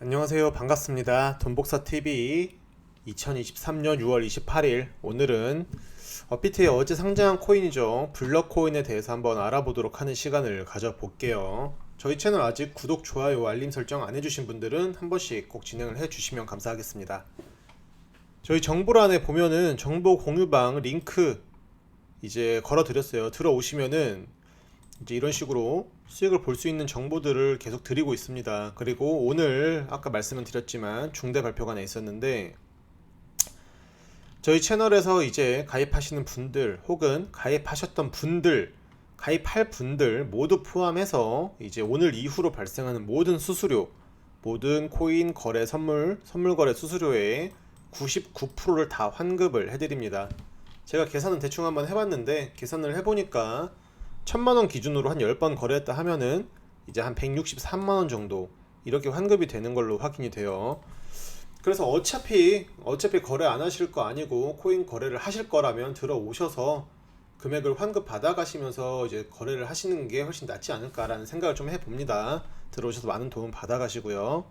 안녕하세요. 반갑습니다. 돈복사TV 2023년 6월 28일 오늘은 업비트의 어제 상장한 코인이죠. 블럭코인에 대해서 한번 알아보도록 하는 시간을 가져볼게요. 저희 채널 아직 구독, 좋아요, 알림 설정 안 해주신 분들은 한 번씩 꼭 진행을 해주시면 감사하겠습니다. 저희 정보란에 보면은 정보 공유방 링크 이제 걸어드렸어요. 들어오시면은 이제 이런 식으로 수익을 볼 수 있는 정보들을 계속 드리고 있습니다. 그리고 오늘 아까 말씀을 드렸지만 중대 발표가 하나 있었는데 저희 채널에서 이제 가입하시는 분들 혹은 가입하셨던 분들 가입할 분들 모두 포함해서 이제 오늘 이후로 발생하는 모든 수수료 모든 코인 거래 선물 선물 거래 수수료의 99%를 다 환급을 해드립니다. 제가 계산은 대충 한번 해봤는데 계산을 해보니까 천만 원 기준으로 한 10번 거래했다 하면은 이제 한 163만 원 정도 이렇게 환급이 되는 걸로 확인이 돼요. 그래서 어차피 어차피 거래 안 하실 거 아니고 코인 거래를 하실 거라면 들어오셔서 금액을 환급 받아 가시면서 이제 거래를 하시는 게 훨씬 낫지 않을까라는 생각을 좀 해봅니다. 들어오셔서 많은 도움 받아 가시고요.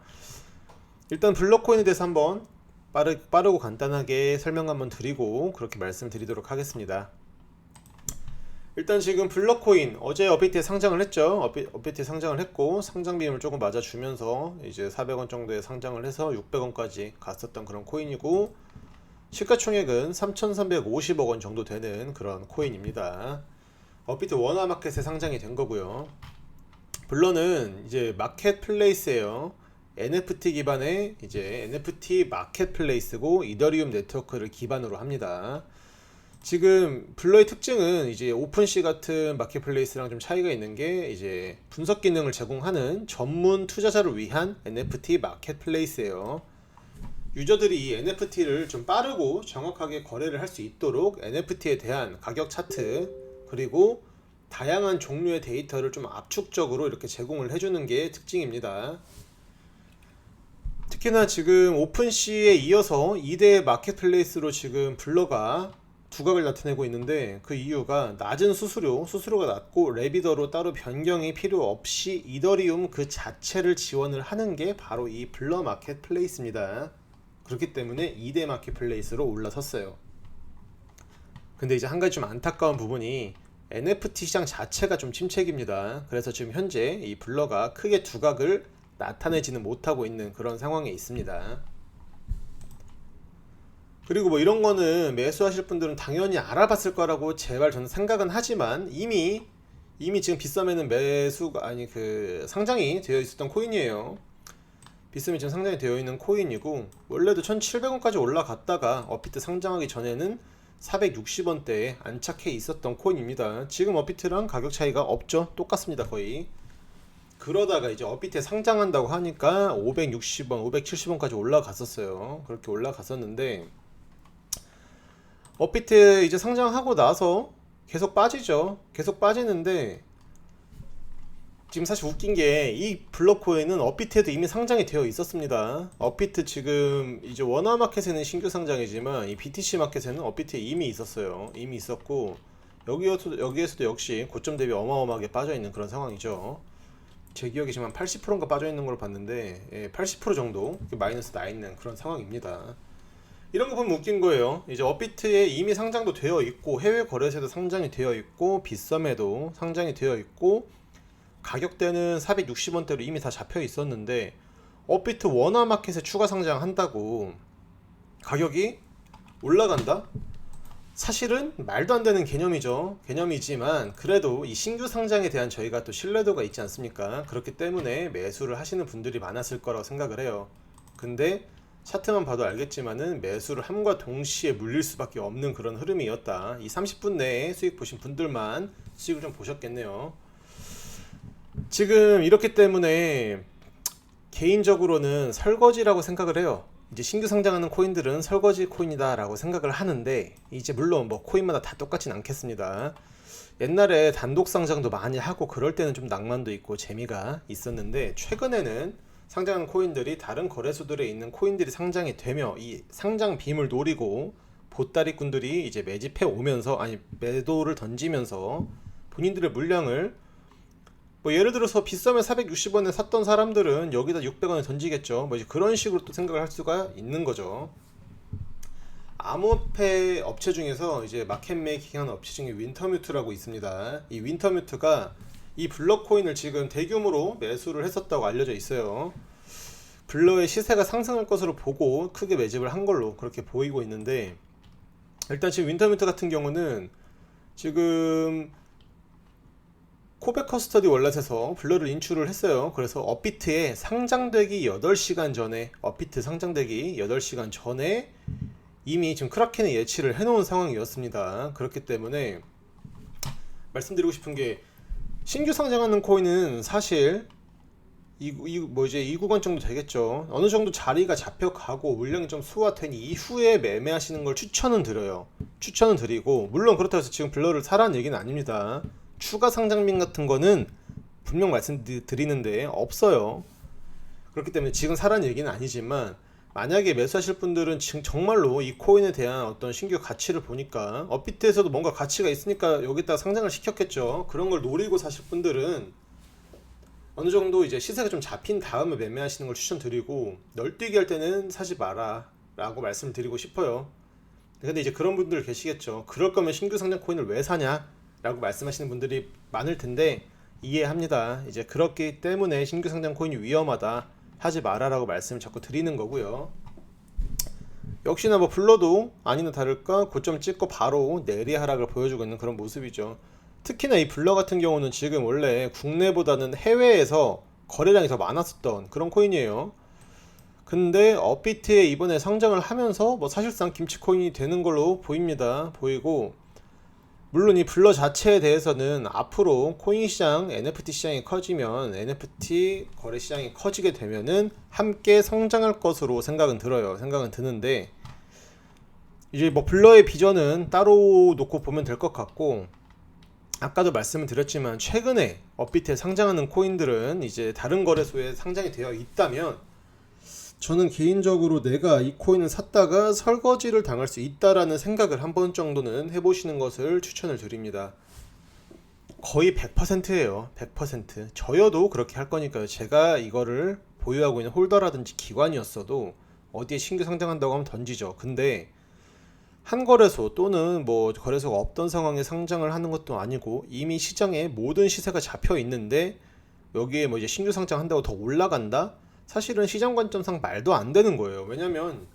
일단 블록코인에 대해서 한번 빠르, 빠르고 간단하게 설명 한번 드리고 그렇게 말씀드리도록 하겠습니다. 일단 지금 블럭코인 어제 업비트에 상장을 했죠. 업비, 업비트에 상장을 했고 상장 비용을 조금 맞아주면서 이제 400원 정도에 상장을 해서 600원까지 갔었던 그런 코인이고 시가총액은 3,350억 원 정도 되는 그런 코인입니다. 업비트 원화마켓에 상장이 된 거고요. 블러는 이제 마켓플레이스예요. NFT 기반의 이제 NFT 마켓플레이스고 이더리움 네트워크를 기반으로 합니다. 지금 블러의 특징은 이제 오픈시 같은 마켓플레이스랑 좀 차이가 있는 게 이제 분석 기능을 제공하는 전문 투자자를 위한 NFT 마켓플레이스예요. 유저들이 이 NFT를 좀 빠르고 정확하게 거래를 할 수 있도록 NFT에 대한 가격 차트 그리고 다양한 종류의 데이터를 좀 압축적으로 이렇게 제공을 해주는 게 특징입니다. 특히나 지금 오픈시에 이어서 2대 마켓플레이스로 지금 블러가 두각을 나타내고 있는데 그 이유가 낮은 수수료, 수수료가 낮고 레비더로 따로 변경이 필요 없이 이더리움 그 자체를 지원을 하는 게 바로 이 블러 마켓플레이스입니다. 그렇기 때문에 2대 마켓플레이스로 올라섰어요. 근데 이제 한 가지 좀 안타까운 부분이 NFT 시장 자체가 좀 침체기입니다. 그래서 지금 현재 이 블러가 크게 두각을 나타내지는 못하고 있는 그런 상황에 있습니다. 그리고 뭐 이런 거는 매수하실 분들은 당연히 알아봤을 거라고 제발 저는 생각은 하지만 이미 이미 지금 빗썸에는 매수가 아니 그 상장이 되어 있었던 코인이에요. 빗썸이 지금 상장이 되어 있는 코인이고 원래도 1,700원까지 올라갔다가 업비트 상장하기 전에는 460원대에 안착해 있었던 코인입니다. 지금 업비트랑 가격 차이가 없죠. 똑같습니다, 거의. 그러다가 이제 업비트에 상장한다고 하니까 560원, 570원까지 올라갔었어요. 그렇게 올라갔었는데 업비트 이제 상장하고 나서 계속 빠지죠. 계속 빠지는데 지금 사실 웃긴 게 이 블록코인은 업비트에도 이미 상장이 되어 있었습니다. 업비트 지금 이제 원화 마켓에는 신규 상장이지만 이 BTC 마켓에는 업비트에 이미 있었어요. 이미 있었고 여기에서도 여기에서도 역시 고점 대비 어마어마하게 빠져 있는 그런 상황이죠. 제 기억에 지금 한 80%인가 빠져 있는 걸로 봤는데 예, 80% 정도 마이너스 나 있는 그런 상황입니다. 이런 거 보면 웃긴 거예요. 이제 업비트에 이미 상장도 되어 있고 해외 거래소에도 상장이 되어 있고 빗썸에도 상장이 되어 있고 가격대는 460원대로 이미 다 잡혀 있었는데 업비트 원화 마켓에 추가 상장한다고 가격이 올라간다? 사실은 말도 안 되는 개념이죠. 개념이지만 그래도 이 신규 상장에 대한 저희가 또 신뢰도가 있지 않습니까? 그렇기 때문에 매수를 하시는 분들이 많았을 거라고 생각을 해요. 근데 차트만 봐도 알겠지만은 매수를 함과 동시에 물릴 수밖에 없는 그런 흐름이었다. 이 30분 내에 수익 보신 분들만 수익을 좀 보셨겠네요. 지금 이렇기 때문에 개인적으로는 설거지라고 생각을 해요. 이제 신규 상장하는 코인들은 설거지 코인이다라고 생각을 하는데 이제 물론 뭐 코인마다 다 똑같진 않겠습니다. 옛날에 단독 상장도 많이 하고 그럴 때는 좀 낭만도 있고 재미가 있었는데 최근에는 상장하는 코인들이 다른 거래소들에 있는 코인들이 상장이 되며 이 상장 빔을 노리고 보따리꾼들이 이제 매집해 오면서 아니 매도를 던지면서 본인들의 물량을 뭐 예를 들어서 비싸면 460원에 샀던 사람들은 여기다 600원에 던지겠죠. 뭐 이제 그런 식으로 또 생각을 할 수가 있는 거죠. 암호화폐 업체 중에서 이제 마켓 메이킹 하는 업체 중에 윈터뮤트라고 있습니다. 이 윈터뮤트가 이 블러코인을 지금 대규모로 매수를 했었다고 알려져 있어요. 블러의 시세가 상승할 것으로 보고 크게 매집을 한 걸로 그렇게 보이고 있는데 일단 지금 윈터뮤트 같은 경우는 지금 코백 커스터디 월렛에서 블러를 인출을 했어요. 그래서 업비트에 상장되기 8시간 전에 업비트 상장되기 8시간 전에 이미 지금 크라켄의 예치를 해놓은 상황이었습니다. 그렇기 때문에 말씀드리고 싶은 게 신규 상장하는 코인은 사실 이, 이, 뭐 이제 2구간 정도 되겠죠. 어느 정도 자리가 잡혀가고 물량이 좀 소화된 이후에 매매하시는 걸 추천은 드려요. 추천은 드리고 물론 그렇다고 해서 지금 블러를 사라는 얘기는 아닙니다. 추가 상장민 같은 거는 분명 말씀드리는데 없어요. 그렇기 때문에 지금 사라는 얘기는 아니지만 만약에 매수하실 분들은 지금 정말로 이 코인에 대한 어떤 신규 가치를 보니까 업비트에서도 뭔가 가치가 있으니까 여기다 상장을 시켰겠죠. 그런 걸 노리고 사실 분들은 어느 정도 이제 시세가 좀 잡힌 다음에 매매하시는 걸 추천드리고 널뛰기 할 때는 사지 마라 라고 말씀드리고 싶어요. 근데 이제 그런 분들 계시겠죠. 그럴 거면 신규 상장 코인을 왜 사냐? 라고 말씀하시는 분들이 많을 텐데 이해합니다. 이제 그렇기 때문에 신규 상장 코인이 위험하다. 하지 마라라고 말씀을 자꾸 드리는 거고요. 역시나 뭐 불러도 아니나 다를까 고점 찍고 바로 내리 하락을 보여주고 있는 그런 모습이죠. 특히나 이 블러 같은 경우는 지금 원래 국내보다는 해외에서 거래량이 더 많았었던 그런 코인이에요. 근데 업비트에 이번에 상장을 하면서 뭐 사실상 김치 코인이 되는 걸로 보입니다. 보이고 물론 이 블러 자체에 대해서는 앞으로 코인 시장, NFT 시장이 커지면 NFT 거래 시장이 커지게 되면은 함께 성장할 것으로 생각은 들어요. 생각은 드는데 이제 뭐 블러의 비전은 따로 놓고 보면 될 것 같고 아까도 말씀을 드렸지만 최근에 업비트에 상장하는 코인들은 이제 다른 거래소에 상장이 되어 있다면 저는 개인적으로 내가 이 코인을 샀다가 설거지를 당할 수 있다라는 생각을 한 번 정도는 해보시는 것을 추천을 드립니다. 거의 100%예요. 100%. 저여도 그렇게 할 거니까요. 제가 이거를 보유하고 있는 홀더라든지 기관이었어도 어디에 신규 상장한다고 하면 던지죠. 근데 한 거래소 또는 뭐 거래소가 없던 상황에 상장을 하는 것도 아니고 이미 시장에 모든 시세가 잡혀 있는데 여기에 뭐 이제 신규 상장한다고 더 올라간다? 사실은 시장 관점상 말도 안 되는 거예요. 왜냐면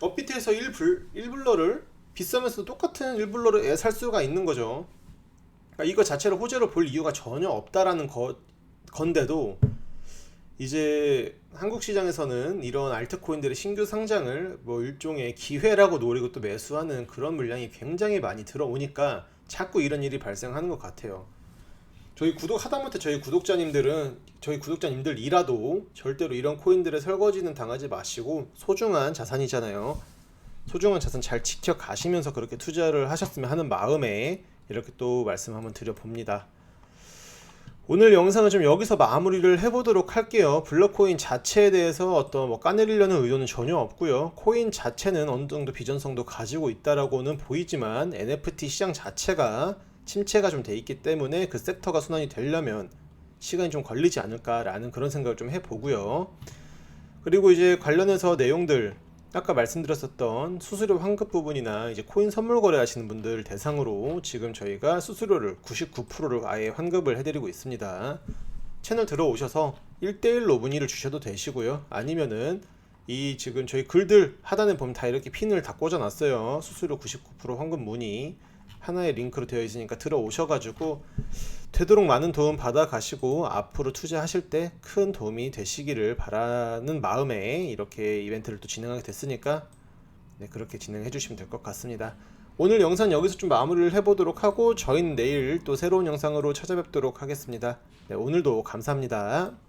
업비트에서 1불, 1불러를 비싸면서 똑같은 1불러를 살 수가 있는 거죠. 그러니까 이거 자체를 호재로 볼 이유가 전혀 없다라는 거, 건데도 이제 한국 시장에서는 이런 알트코인들의 신규 상장을 뭐 일종의 기회라고 노리고 또 매수하는 그런 물량이 굉장히 많이 들어오니까 자꾸 이런 일이 발생하는 것 같아요. 저희 구독 하다못해 저희 구독자님들은 저희 구독자님들이라도 절대로 이런 코인들의 설거지는 당하지 마시고 소중한 자산이잖아요. 소중한 자산 잘 지켜 가시면서 그렇게 투자를 하셨으면 하는 마음에 이렇게 또 말씀 한번 드려봅니다. 오늘 영상은 좀 여기서 마무리를 해보도록 할게요. 블록코인 자체에 대해서 어떤 뭐 까내리려는 의도는 전혀 없고요. 코인 자체는 어느 정도 비전성도 가지고 있다라고는 보이지만 NFT 시장 자체가 침체가 좀 돼 있기 때문에 그 섹터가 순환이 되려면 시간이 좀 걸리지 않을까라는 그런 생각을 좀 해보고요. 그리고 이제 관련해서 내용들 아까 말씀드렸었던 수수료 환급 부분이나 이제 코인 선물 거래하시는 분들 대상으로 지금 저희가 수수료를 99%를 아예 환급을 해드리고 있습니다. 채널 들어오셔서 1대1로 문의를 주셔도 되시고요. 아니면은 이 지금 저희 글들 하단에 보면 다 이렇게 핀을 다 꽂아놨어요. 수수료 99% 환급 문의 하나의 링크로 되어 있으니까 들어오셔가지고 되도록 많은 도움 받아 가시고 앞으로 투자하실 때 큰 도움이 되시기를 바라는 마음에 이렇게 이벤트를 또 진행하게 됐으니까 네, 그렇게 진행해 주시면 될 것 같습니다. 오늘 영상 여기서 좀 마무리를 해보도록 하고 저희는 내일 또 새로운 영상으로 찾아뵙도록 하겠습니다. 네, 오늘도 감사합니다.